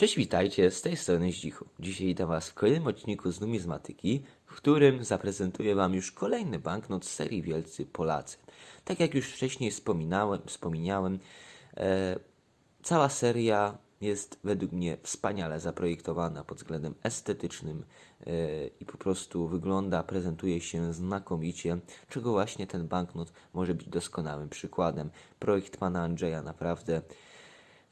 Cześć, witajcie, z tej strony Zdzichu. Dzisiaj witam Was w kolejnym odcinku z numizmatyki, w którym zaprezentuję Wam już kolejny banknot z serii Wielcy Polacy. Tak jak już wcześniej wspominałem, wspomniałem, e, cała seria jest według mnie wspaniale zaprojektowana pod względem estetycznym e, i po prostu wygląda, prezentuje się znakomicie, czego właśnie ten banknot może być doskonałym przykładem. Projekt pana Andrzeja naprawdę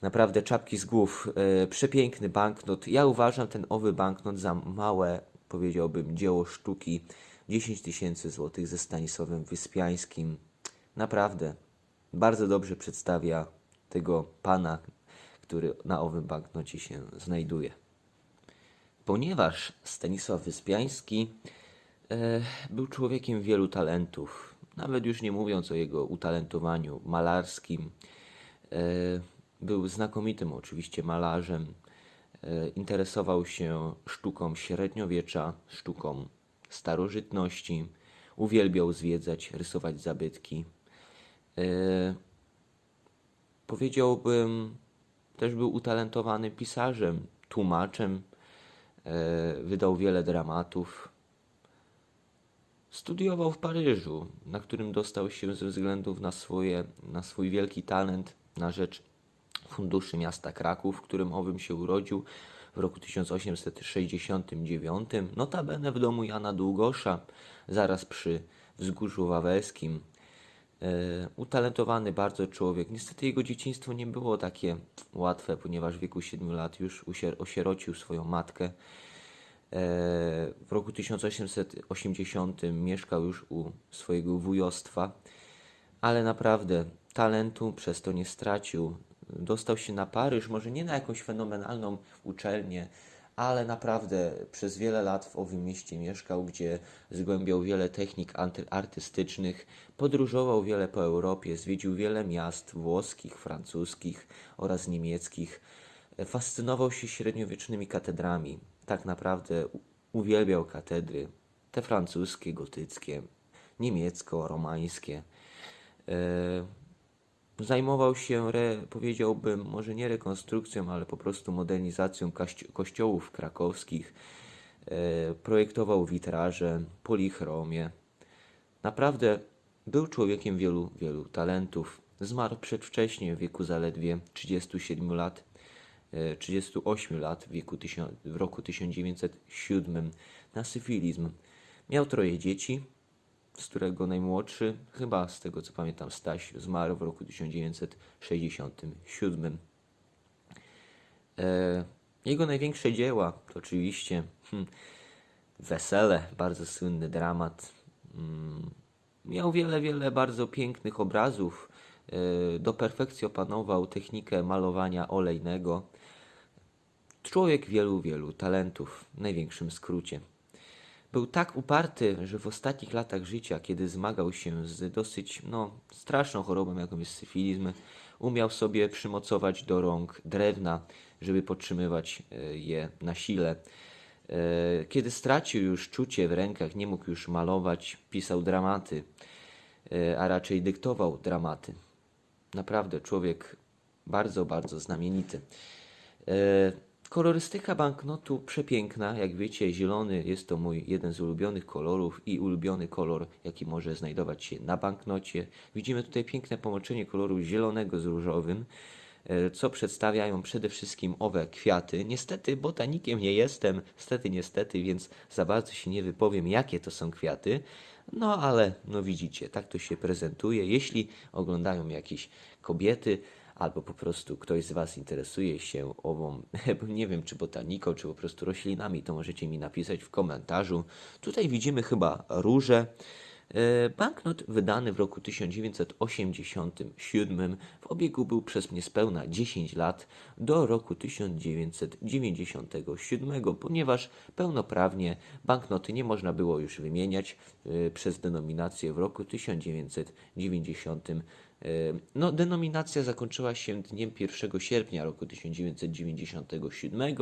Naprawdę czapki z głów. E, przepiękny banknot. Ja uważam ten owy banknot za małe, powiedziałbym, dzieło sztuki. 10 tysięcy złotych ze Stanisławem Wyspiańskim. Naprawdę bardzo dobrze przedstawia tego pana, który na owym banknocie się znajduje. Ponieważ Stanisław Wyspiański e, był człowiekiem wielu talentów, nawet już nie mówiąc o jego utalentowaniu malarskim, e, był znakomitym oczywiście malarzem. E, interesował się sztuką średniowiecza, sztuką starożytności. Uwielbiał zwiedzać, rysować zabytki. E, powiedziałbym, też był utalentowanym pisarzem, tłumaczem. E, wydał wiele dramatów. Studiował w Paryżu, na którym dostał się ze względów na, swoje, na swój wielki talent na rzecz funduszy miasta Kraków, w którym owym się urodził w roku 1869, notabene w domu Jana Długosza, zaraz przy Wzgórzu Wawelskim. E, utalentowany bardzo człowiek. Niestety jego dzieciństwo nie było takie łatwe, ponieważ w wieku 7 lat już osierocił swoją matkę. E, w roku 1880 mieszkał już u swojego wujostwa, ale naprawdę talentu przez to nie stracił. Dostał się na Paryż, może nie na jakąś fenomenalną uczelnię, ale naprawdę przez wiele lat w owym mieście mieszkał, gdzie zgłębiał wiele technik artystycznych, podróżował wiele po Europie, zwiedził wiele miast włoskich, francuskich oraz niemieckich. Fascynował się średniowiecznymi katedrami. Tak naprawdę uwielbiał katedry, te francuskie, gotyckie, niemiecko-romańskie. E, Zajmował się, re, powiedziałbym, może nie rekonstrukcją, ale po prostu modernizacją kościołów krakowskich. E, projektował witraże, polichromię. Naprawdę był człowiekiem wielu, wielu talentów. Zmarł przedwcześnie w wieku zaledwie 37 lat, e, 38 lat w, wieku w roku 1907 na syfilizm. Miał troje dzieci, z którego najmłodszy, chyba z tego co pamiętam, Staś, zmarł w roku 1967. E, jego największe dzieła to oczywiście hmm, Wesele, bardzo słynny dramat. Mm, miał wiele, wiele bardzo pięknych obrazów. E, do perfekcji opanował technikę malowania olejnego. Człowiek wielu, wielu talentów, w największym skrócie. Był tak uparty, że w ostatnich latach życia, kiedy zmagał się z dosyć no, straszną chorobą, jaką jest syfilizm, umiał sobie przymocować do rąk drewna, żeby podtrzymywać e, je na sile. E, Kiedy stracił już czucie w rękach, nie mógł już malować, pisał dramaty, e, a raczej dyktował dramaty. Naprawdę człowiek bardzo, bardzo znamienity. Kolorystyka banknotu przepiękna, jak wiecie, zielony jest to mój jeden z ulubionych kolorów i ulubiony kolor, jaki może znajdować się na banknocie. Widzimy tutaj piękne połączenie koloru zielonego z różowym, e, co przedstawiają przede wszystkim owe kwiaty. Niestety botanikiem nie jestem, niestety, niestety, więc za bardzo się nie wypowiem, jakie to są kwiaty. No ale, no widzicie, tak to się prezentuje. Jeśli oglądają jakieś kobiety, albo po prostu ktoś z Was interesuje się ową, nie wiem, czy botaniką, czy po prostu roślinami, to możecie mi napisać w komentarzu. Tutaj widzimy chyba róże. E, Banknot wydany w roku 1987 w obiegu był przez niespełna 10 lat do roku 1997, ponieważ pełnoprawnie banknoty nie można było już wymieniać e, przez denominację w roku 1990. No, denominacja zakończyła się dniem 1 sierpnia roku 1997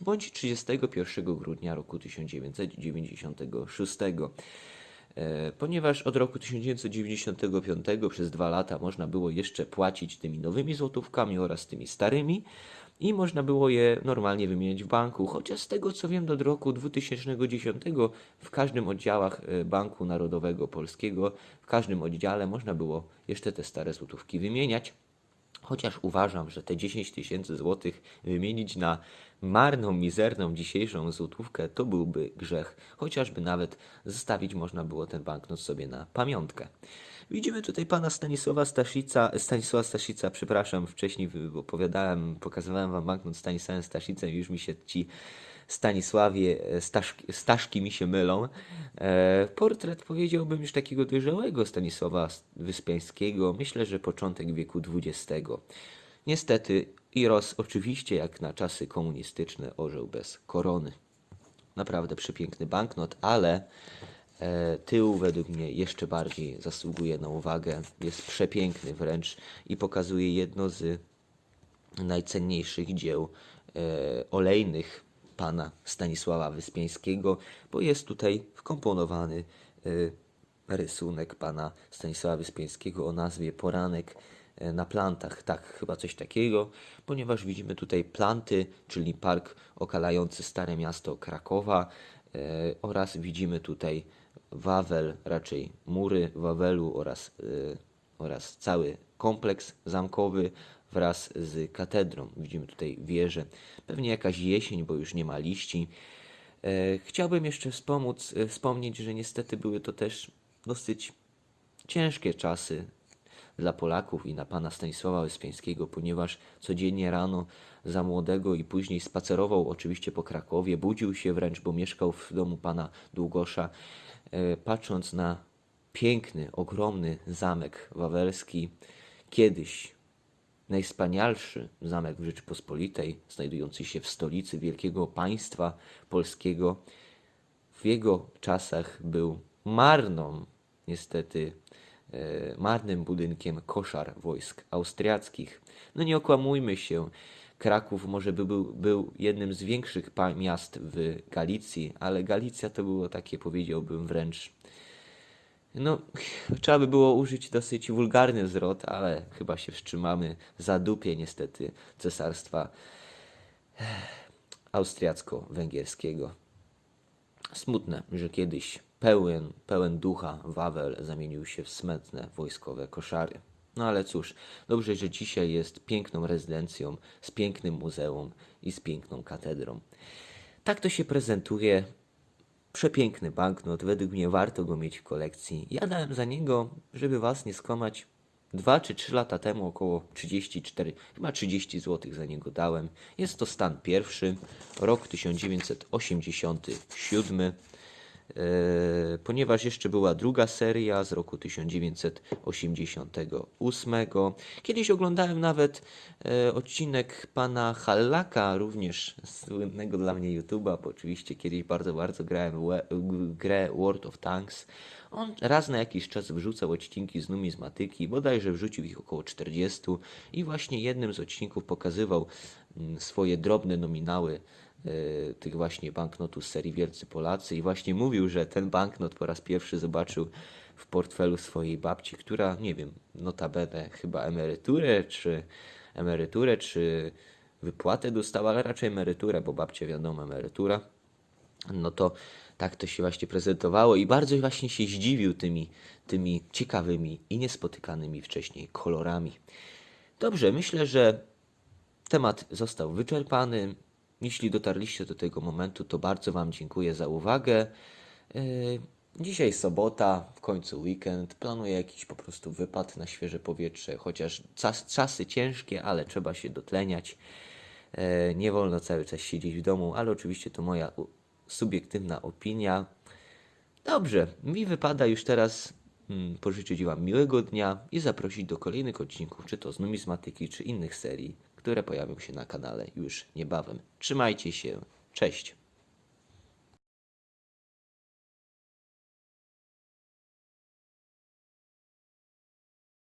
bądź 31 grudnia roku 1996. E, Ponieważ od roku 1995 przez dwa lata można było jeszcze płacić tymi nowymi złotówkami oraz tymi starymi i można było je normalnie wymieniać w banku, chociaż z tego co wiem do roku 2010 w każdym oddziałach e, Banku Narodowego Polskiego, w każdym oddziale można było jeszcze te stare złotówki wymieniać. Chociaż uważam, że te 10 tysięcy złotych wymienić na marną, mizerną dzisiejszą złotówkę to byłby grzech. Chociażby nawet zostawić można było ten banknot sobie na pamiątkę. Widzimy tutaj pana Stanisława Staszica, Stanisława Staszica, przepraszam, wcześniej opowiadałem, pokazywałem wam banknot Stanisławem Staszicem i już mi się ci Stanisławie, e, Staszki, Staszki mi się mylą. E, portret powiedziałbym już takiego dojrzałego Stanisława Wyspiańskiego, myślę, że początek wieku XX. Niestety Iros oczywiście jak na czasy komunistyczne orzeł bez korony. Naprawdę przepiękny banknot, ale e, tył według mnie jeszcze bardziej zasługuje na uwagę. Jest przepiękny wręcz i pokazuje jedno z najcenniejszych dzieł olejnych pana Stanisława Wyspiańskiego, bo jest tutaj wkomponowany e, rysunek pana Stanisława Wyspiańskiego o nazwie Poranek e, na plantach, tak, chyba coś takiego, ponieważ widzimy tutaj planty, czyli park okalający stare miasto Krakowa e, oraz widzimy tutaj Wawel, raczej mury Wawelu oraz, oraz cały kompleks zamkowy wraz z katedrą. Widzimy tutaj wieżę, pewnie jakaś jesień, bo już nie ma liści. E, Chciałbym jeszcze wspomóc, e, wspomnieć, że niestety były to też dosyć ciężkie czasy dla Polaków i na pana Stanisława Wyspiańskiego, ponieważ codziennie rano za młodego i później spacerował oczywiście po Krakowie, budził się wręcz, bo mieszkał w domu pana Długosza, e, patrząc na piękny, ogromny zamek wawelski, kiedyś najwspanialszy zamek w Rzeczypospolitej, znajdujący się w stolicy wielkiego państwa polskiego, w jego czasach był marną, niestety, e, marnym budynkiem koszar wojsk austriackich. No nie okłamujmy się, Kraków może by był, był jednym z większych miast w Galicji, ale Galicja to było takie, powiedziałbym, wręcz no, trzeba by było użyć dosyć wulgarny zwrot, ale chyba się wstrzymamy. Zadupie niestety cesarstwa austriacko-węgierskiego. Smutne, że kiedyś pełen, pełen ducha Wawel zamienił się w smętne wojskowe koszary. No ale cóż, dobrze, że dzisiaj jest piękną rezydencją, z pięknym muzeum i z piękną katedrą. Tak to się prezentuje Przepiękny banknot, według mnie warto go mieć w kolekcji. Ja dałem za niego, żeby was nie skłamać, 2 czy 3 lata temu około 34, chyba 30 zł za niego dałem. Jest to stan pierwszy, rok 1987. E, ponieważ jeszcze była druga seria z roku 1988. Kiedyś oglądałem nawet e, odcinek pana Hallaka, również słynnego dla mnie YouTube'a, bo oczywiście kiedyś bardzo, bardzo grałem w grę World of Tanks. On raz na jakiś czas wrzucał odcinki z numizmatyki, bodajże wrzucił ich około 40 i właśnie jednym z odcinków pokazywał mm, swoje drobne nominały tych właśnie banknotów z serii Wielcy Polacy i właśnie mówił, że ten banknot po raz pierwszy zobaczył w portfelu swojej babci, która, nie wiem, notabene chyba emeryturę, czy emeryturę, czy wypłatę dostała, ale raczej emeryturę, bo babcia wiadomo, emerytura no to tak to się właśnie prezentowało i bardzo właśnie się zdziwił tymi, tymi ciekawymi i niespotykanymi wcześniej kolorami. Dobrze, myślę, że temat został wyczerpany. Jeśli dotarliście do tego momentu, to bardzo Wam dziękuję za uwagę. Yy, Dzisiaj sobota, w końcu weekend. Planuję jakiś po prostu wypad na świeże powietrze, chociaż czas, czasy ciężkie, ale trzeba się dotleniać. E, Nie wolno cały czas siedzieć w domu, ale oczywiście to moja subiektywna opinia. Dobrze, mi wypada już teraz mm, pożyczyć Wam miłego dnia i zaprosić do kolejnych odcinków, czy to z numizmatyki, czy innych serii, które pojawią się na kanale już niebawem. Trzymajcie się, cześć!